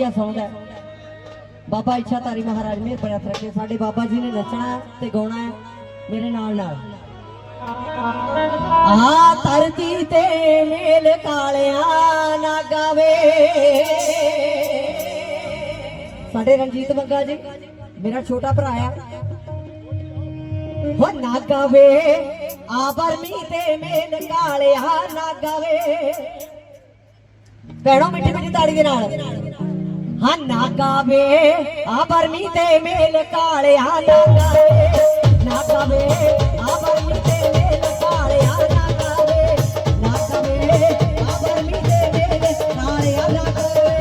ਵਧੀਆ ਸੌਂਗ ਹੈ। ਬਾਬਾ ਇੱਛਾਧਾਰੀ ਮਹਾਰਾਜ ਨੇ ਬੜਾ ਰੱਖੇ ਸਾਡੇ ਬਾਬਾ ਜੀ ਨੇ ਨੱਚਣਾ ਤੇ ਗਾਉਣਾ ਹੈ। ਮੇਰੇ ਨਾਲ ਨਾਲ। ਆ ਧਰਤੀ ਤੇ ਮੇਲ ਕਾਲਿਆ ਨਾ ਗਾਵੇ। ਸਾਡੇ ਰਣਜੀਤ ਮੰਗਾ ਜੀ, ਮੇਰਾ ਛੋਟਾ ਭਰਾ ਆ। ਹੋ ਨਾ ਗਾਵੇ। ਆ ਬਰਮੀ ਤੇ ਮੇਲ ਕਾਲਿਆ ਨਾ ਗਾਵੇ। ਭੈਣੋ ਮਿੱਠੀ ਮਿੱਠੀ ਤਾੜੀ ਦੇ ਨਾਲ। ਹਾਂ ਨਾ ਗਾਵੇ ਆ ਬਰਮੀ ਤੇ ਮੇਲ ਕਾਲਿਆ ਨਾ ਗਾਵੇ ਨਾ ਗਾਵੇ ਆ ਬਰਮੀ ਤੇ ਮੇਲ ਕਾਲਿਆ ਨਾ ਗਾਵੇ ਨਾ ਗਾਵੇ ਆ ਬਰਮੀ ਤੇ ਮੇਲ ਕਾਲਿਆ ਨਾ ਗਾਵੇ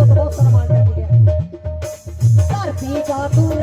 ਜੋ ਬਹੁਤ ਸਨਮਾਨ ਹੈ ਗਿਆ ਧਰਤੀ ਦਾ ਤੂੰ।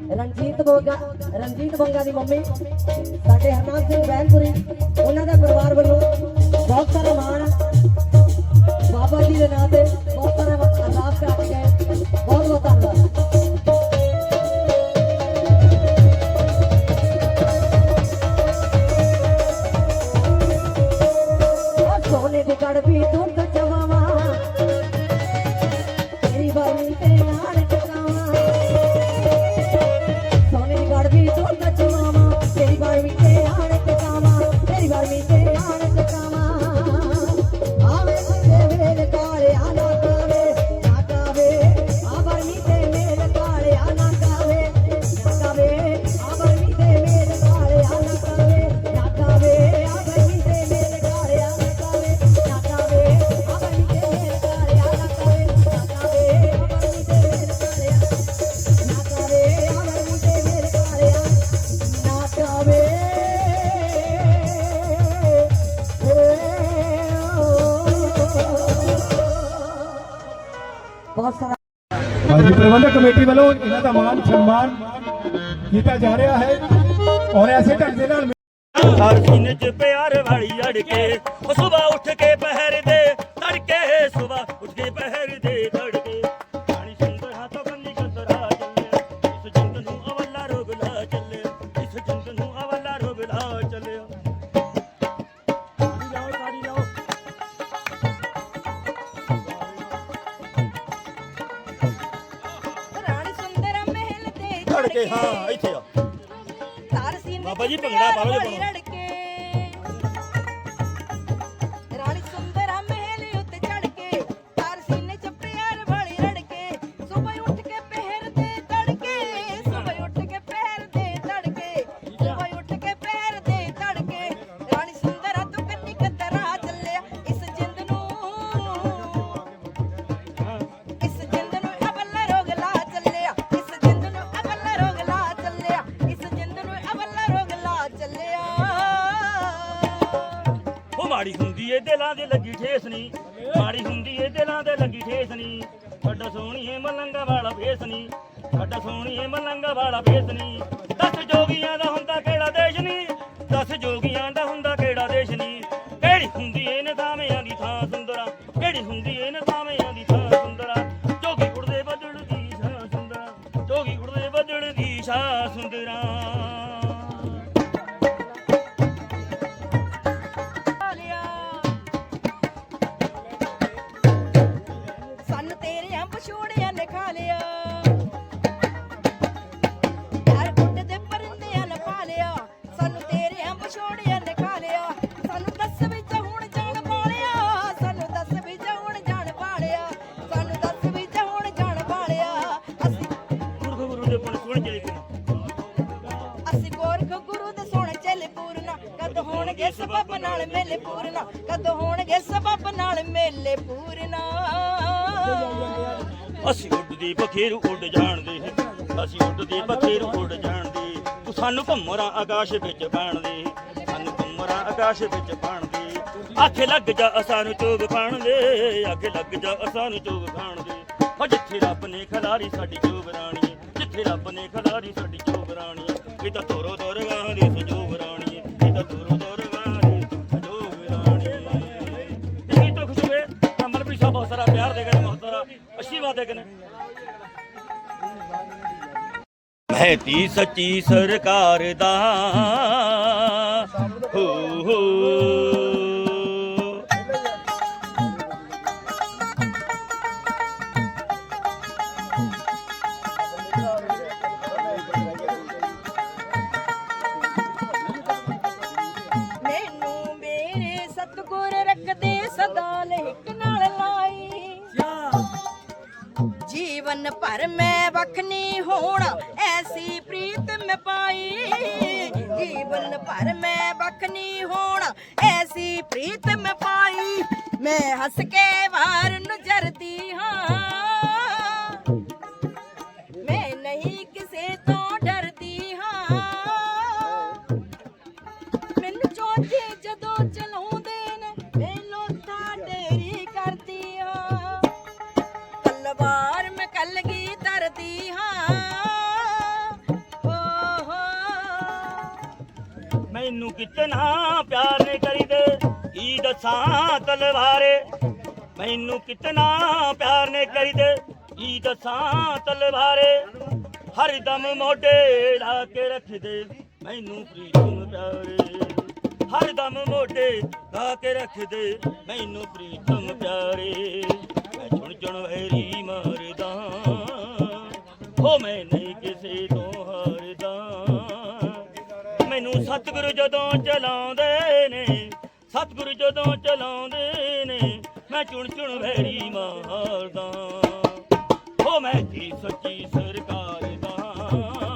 ਰਣਜੀਤ ਬੋਗਾ ਰਣਜੀਤ ਬੋਗਾ ਦੀ ਮੰਮੀ, ਸਾਡੇ ਹਰਨਾਮ ਸਿੰਘ ਬੈਨਪੁਰੀ ਉਹਨਾਂ ਦਾ ਪਰਿਵਾਰ ਵੱਲੋਂ ਬਹੁਤ ਸਾਰਾ ਮਾਣ ਬਾਬਾ ਜੀ ਦੇ ਨਾਂ ਤੇ ਪ੍ਰਬੰਧਕ ਕਮੇਟੀ ਵੱਲੋਂ ਇਹਨਾਂ ਦਾ ਮਾਨ ਸਨਮਾਨ ਕੀਤਾ ਜਾ ਰਿਹਾ ਹੈ ਔਰ ਐਸੇ ਢੰਗ ਦੇ ਨਾਲ ਹਰ ਸੀਨੇ ਚ ਪਿਆਰ ਵਾਲੀ ਅੜ ਕੇ ਉਹ ਸੁਬਾ ਉੱਠ ਕੇ ਪਹਿਰ ਤੜਕੇ ਹਾਂ ਇੱਥੇ ਆ। ਤਾਰ ਸੀਨੇ ਬਾਬਾ ਜੀ ਭੰਗੜਾ ਪਾ ਲਓ ਜੀ ਕਿਹੜੀ ਹੁੰਦੀ ਏ ਨਦਾਮਿਆਂ ਮੇਲੇ ਪੂਰਨਾ, ਕਦ ਹੋਣਗੇ ਸਬਬ ਨਾਲ ਮੇਲੇ ਪੂਰਨਾ? ਅਸੀਂ ਉੱਡਦੀ ਬਖੇਰੂ ਉੱਡ ਜਾਣਦੇ ਅਸੀਂ ਉੱਡਦੀ ਬਖੇਰੂ ਉੱਡ ਜਾਣਦੇ ਤੂੰ ਸਾਨੂੰ ਘੁੰਮਰਾਂ ਆਕਾਸ਼ ਵਿੱਚ ਬਾਣਦੇ ਸਾਨੂੰ ਘੁੰਮਰਾਂ ਆਕਾਸ਼ ਵਿੱਚ ਬਾਣਦੇ ਆਖੇ ਲੱਗ ਜਾ ਅਸਾਂ ਨੂੰ ਚੋਗ ਖਾਣਦੇ ਆਖੇ ਲੱਗ ਜਾ ਅਸਾਂ ਨੂੰ ਚੋਗ ਖਾਣਦੇ ਉਹ ਜਿੱਥੇ ਰੱਬ ਨੇ ਖਲਾਰੀ ਸਾਡੀ ਚੋਗ ਰਾਣੀ ਜਿੱਥੇ ਰੱਬ ਨੇ ਖਲਾਰੀ ਸਾਡੀ ਚੋਗ ਰਾਣੀ ਇਹ ਤਾਂ ਤੋਰੋ ਦੋਰ ਗਾਂ ਦੀ ਸਜੋਗ ਰਾਣੀ ਇਹ ਤਾਂ ਤੋਰੋ ਦੋਰ ਗਏ ਬਹੁਤ ਸਾਰਾ ਅੱਛੀ ਬਾਤ ਹੈ ਕਿ ਨਹੀਂ? ਮੈਂ ਤੀ ਸੱਚੀ ਕਿਤਨਾ ਪਿਆਰ ਨੇ ਕਰੀਦੇ ਕੀ ਦੱਸਾਂ ਤਲਵਾਰੇ? ਹਰ ਦਮ ਮੋਢੇ ਲਾ ਕੇ ਰੱਖਦੇ। ਮੈਨੂੰ ਪ੍ਰੀਤਮ ਪਿਆਰੇ। ਹਰ ਦਮ ਮੋਢੇ ਲਾ ਕੇ ਰੱਖਦੇ। ਮੈਨੂੰ ਪ੍ਰੀਤਮ ਪਿਆਰੇ। ਮੈਂ ਚੁਣ ਚੁਣ ਵੈਰੀ ਮਾਰਦਾ। ਹੋ ਮੈਂ ਨਹੀਂ ਕਿਸੇ ਤੋਂ ਹਾਰਦਾ। ਮੈਨੂੰ ਸਤਿਗੁਰੂ ਜਦੋਂ ਚਲਾਉਂਦੇ ਨੇ, ਸਤਿਗੁਰੂ ਜਦੋਂ ਚਲਾਉਂਦੇ ਨੇ ਮੈਂ ਚੁਣ ਚੁਣ ਵੈਰੀ ਮਾਰਦਾ। ਹੋ ਮੈਂ ਜੀ ਸੱਚੀ ਸਰਕਾਰ ਦਾ।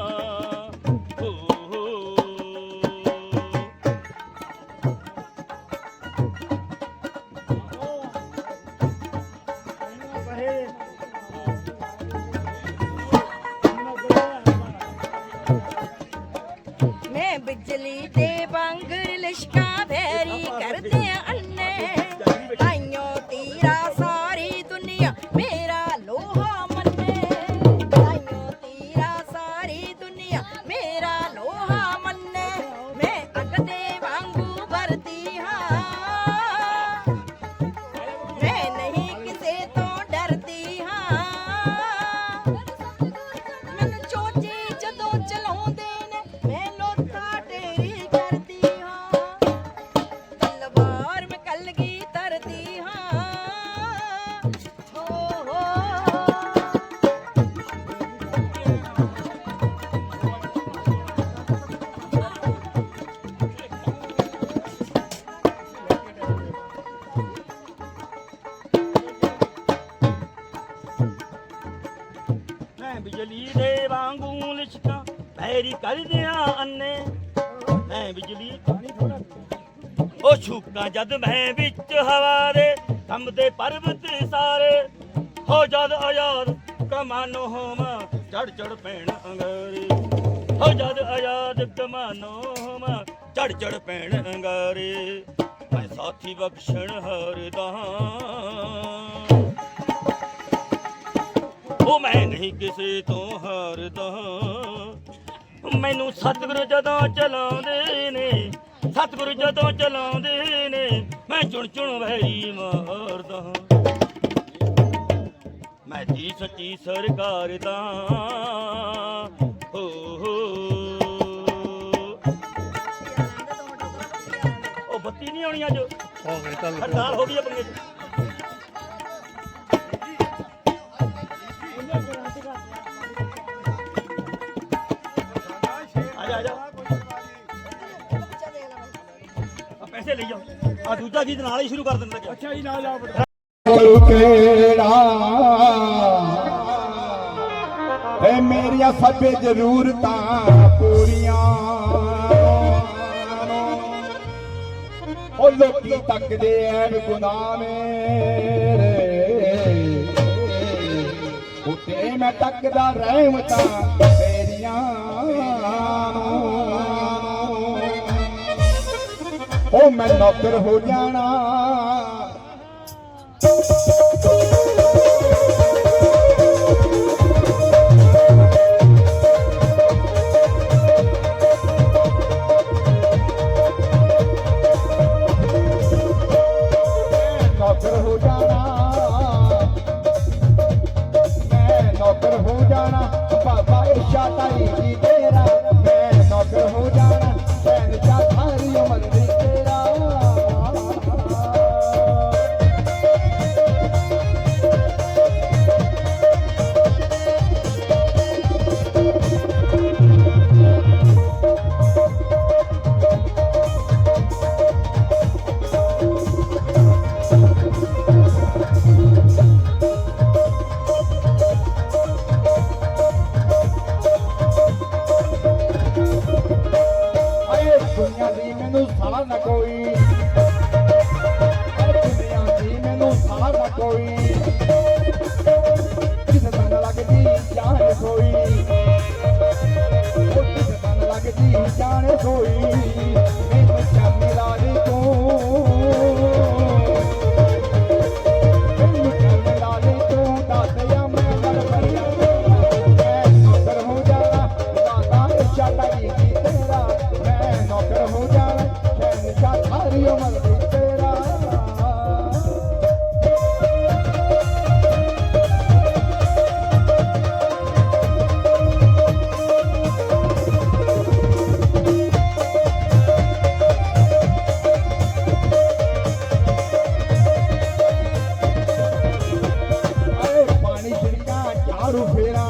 ਬਿਜਲੀ ਉਹ ਛੂਕਾਂ ਜਦ ਮੈਂ ਵਿੱਚ ਹਵਾ ਦੇ ਕੰਬਦੇ ਪਰਬਤ ਸਾਰੇ। ਹੋ ਜਦ ਆਜ਼ਾਦ ਕਮਾਨੋ ਹੋਮਾ ਚੜ ਚੜ ਪੈਣ ਅੰਗਾਰੇ। ਹੋ ਜਦ ਆਜ਼ਾਦ ਕਮਾਨੋ ਹੋਮਾ ਚੜ ਚੜ ਪੈਣ ਅੰਗਾਰੇ। ਮੈਂ ਸਾਥੀ ਬਖਸ਼ਣ ਹਰਦਾ ਉਹ ਮੈਂ ਨਹੀਂ ਕਿਸੇ ਤੋਂ ਹਾਰਦਾ। ਮੈਨੂੰ ਸਤਿਗੁਰੂ ਜਦੋਂ ਚਲਾਉਂਦੇ ਨੇ ਸਤਿਗੁਰੂ ਜਦੋਂ ਚਲਾਉਂਦੇ ਨੇ ਮੈਂ ਚੁਣ ਚੁਣ ਵੈਰੀ ਮਾਰਦਾ ਮੈਂ ਜੀ ਸੱਚੀ ਸਰਕਾਰ ਦਾ ਹੋ ਹੋ। ਉਹ ਬੱਤੀ ਨਹੀਂ ਆਉਣੀ ਅੱਜ? ਹੜਤਾਲ ਹੋ ਗਈ ਆਪਣੇ ਚ ਆ ਦੂਜਾ ਗੀਤ ਨਾਲ ਹੀ ਸ਼ੁਰੂ ਕਰ ਦਿੰਦੇ ਅੱਛਾ ਜੀ ਨਾਲ ਜਾ ਕੋਲ ਕਿਹੜਾ? ਏ ਮੇਰੀਆਂ ਸਭੇ ਜ਼ਰੂਰਤਾਂ ਪੂਰੀਆਂ। ਉਹ ਲੋਕੀ ਤੱਕਦੇ ਐ ਗੁਨਾਹ ਮੇਰੇ ਉੱਤੇ ਮੈਂ ਤੱਕਦਾ ਰਹਿਮਤਾਂ ਤੇਰੀਆਂ। ਉਹ ਮੈਂ ਨੌਕਰ ਹੋ ਜਾਣਾ। ਨੌਕਰ ਹੋ ਜਾਣਾ। ਮੈਂ ਨੌਕਰ ਹੋ ਜਾਣਾ। ਬਾਬਾ ਇਰਸ਼ਾਦ ਤਾਈ ਜੀ ਚਾਰੂ ਫੇਰਾ।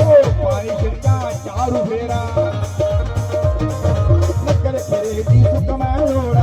ਓ ਪਾਣੀ ਛਿੜਕਾ ਚਾਰੂ ਫੇਰਾ। ਨਗਰ ਫੇਰੇ ਦੀ ਸੁੱਕ ਮੈਂ ਲੋੜਾ